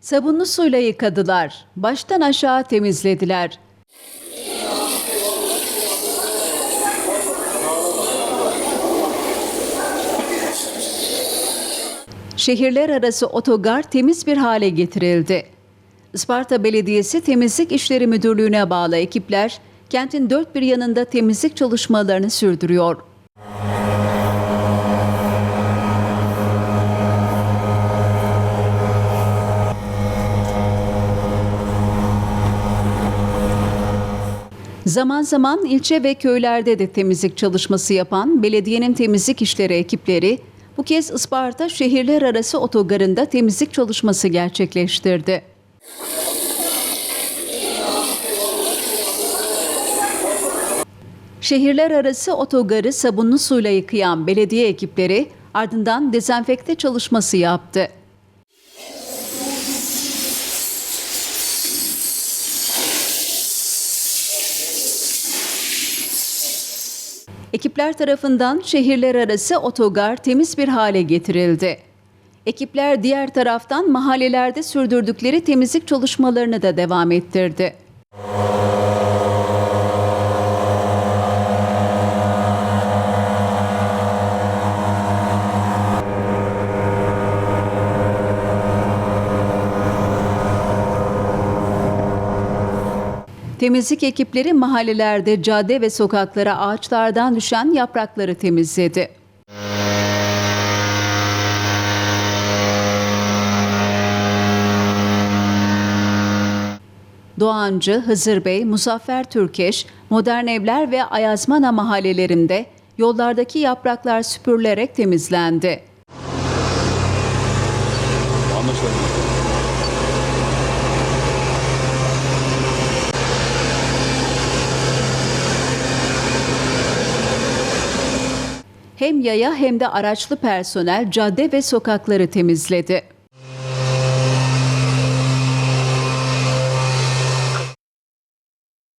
Sabunlu suyla yıkadılar. Baştan aşağı temizlediler. Şehirler arası otogar temiz bir hale getirildi. Isparta Belediyesi Temizlik İşleri Müdürlüğü'ne bağlı ekipler kentin dört bir yanında temizlik çalışmalarını sürdürüyor. Zaman zaman ilçe ve köylerde de temizlik çalışması yapan belediyenin temizlik işleri ekipleri bu kez Isparta şehirler arası otogarında temizlik çalışması gerçekleştirdi. Şehirler arası otogarı sabunlu suyla yıkayan belediye ekipleri ardından dezenfekte çalışması yaptı. Ekipler tarafından şehirler arası otogar temiz bir hale getirildi. Ekipler diğer taraftan mahallelerde sürdürdükleri temizlik çalışmalarını da devam ettirdi. Temizlik ekipleri mahallelerde cadde ve sokaklara ağaçlardan düşen yaprakları temizledi. Doğancı, Hızır Bey, Muzaffer Türkeş, Modern Evler ve Ayazmana mahallelerinde yollardaki yapraklar süpürülerek temizlendi. Anlaşıldı. Hem yaya hem de araçlı personel cadde ve sokakları temizledi.